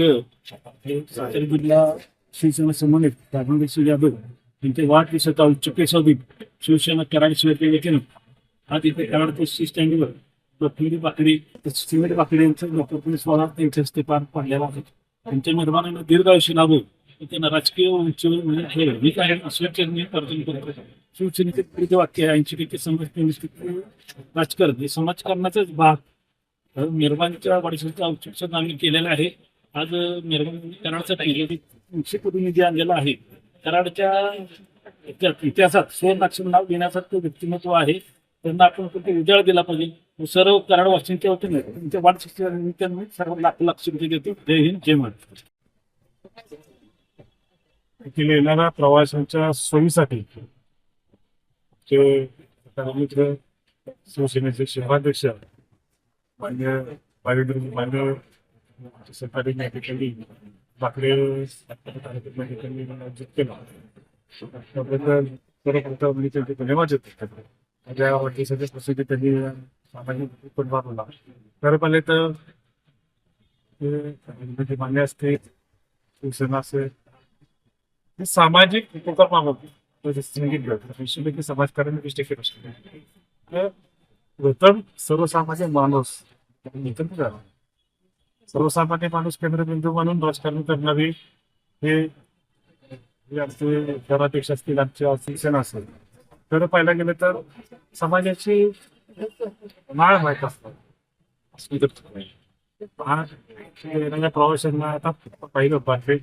एक सातारगडला शिवसेना समन्वयक राघवेंद्र यादव यांचे वाढदिवसाचा औचित्य साधून शिवसेना कराड शिवाय वतीनं. आज इथे कराड बस स्टँडवर लक्ष्मी बाकडी सिमेंट बाकडी यांचं लोकप्रिय सोहळा त्यांच्या हस्ते पार पडलेला आहे. त्यांच्या निर्माणाने दीर्घ आयुष्य लाभो त्यांना राजकीय उंचीवर म्हणजे हे मी काय असल्याचे मी करतो शिवसेनेचे वाक्य आहे ऐंशी टक्के समाज राजकारण. हे समाजकारणाचाच भाग. निर्माणच्या वाढीसाठी औचित्य आम्ही केलेलं आहे. आज निर्माण कराडचा तीनशे कोटी निधी आणलेला आहे. कराडच्या इतिहास- इतिहासात स्वनाक्षर नाव घेण्यासारखं व्यक्तिमत्व आहे. त्यांना आपण कुठे उजाळ दिला पाहिजे? सर्व कराड वाशिंच्या वतीने त्यांच्या वाढदिवसाच्या निमित्ताने सर्व लाख लाख शुभेच्छा देतो. जय हिंद जय महाराष्ट्र. येणाऱ्या प्रवाशांच्या सोयीसाठी मित्र शिवसेनेचे शहराध्यक्ष मान्य पारिवारिक मान्य सरकारी नागरिकांनी बाकडे कार्यक्रम त्यांनी आयोजित केला त्याबद्दल सर्वप्रथम मी त्यांचे धन्यवाद देतो माझ्या वाढदिवसाच्या प्रसिद्धी त्यांनी सामाजिक पण वाढवला तर पहिले तर ते म्हणजे मान्य असते शिवसेना असेल हे सामाजिक उपक्रमामध्ये संगीत घेतो विशेषपैकी समाजकारण वीस टक्के असतो तर प्रथम सर्वसामान्य माणूस निकट झाला सर्वसामान्य माणूस केंद्रबिंदू म्हणून राजकारण करणारे हे आमचे शहराध्यक्ष असतील आमचे शिक्षण असेल तर पाहायला गेलं तर समाजाची माळ माहीत असतात. येणाऱ्या प्रवाशांना आता पाहिलं बापरे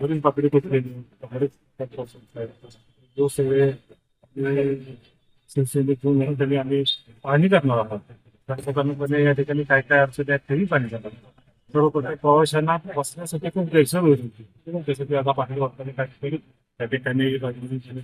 बरीच पाकडी कुठलेली जो सगळे शिवसेनेत घेऊन त्यांनी आम्ही पाहणी करणार आहोत. सर्वसाधारणपणे या ठिकाणी काय काय अडचणी आहेत तेही पाहणी करणार प्रवाशांना बसण्यासाठी खूप गैरसोय होत होती म्हणून त्यासाठी आता पाणी वापरणे काय केलं त्या ठिकाणी राजनीती